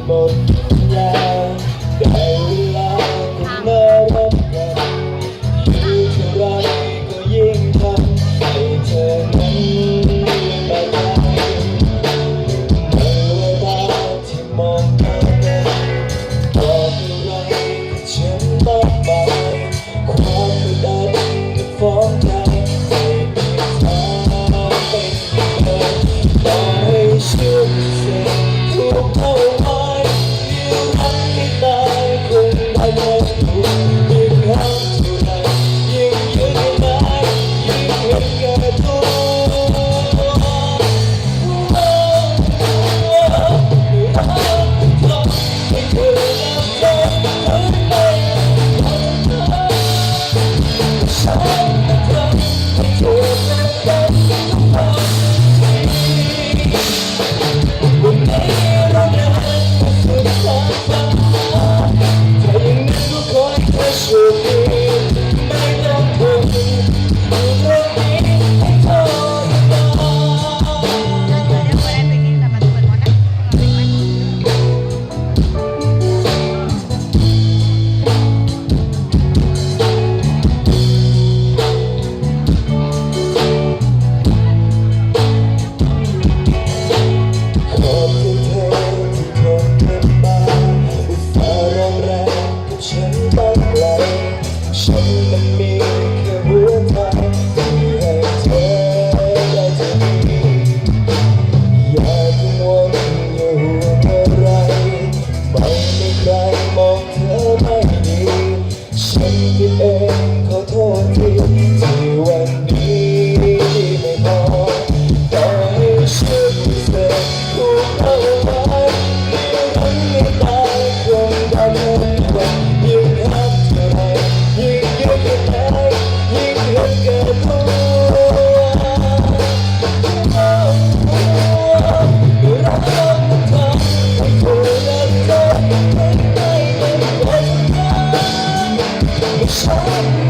people. Yeah. Nation. Let's go.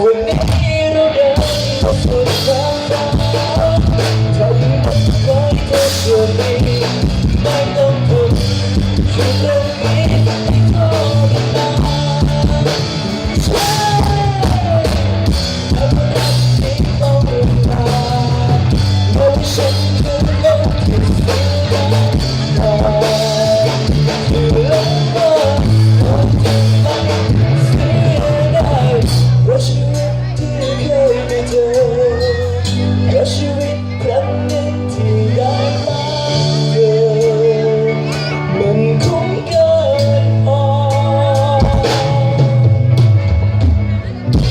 วันนี้เราเดินสุดทางทำให้คนเธอเกิดดีไต้องท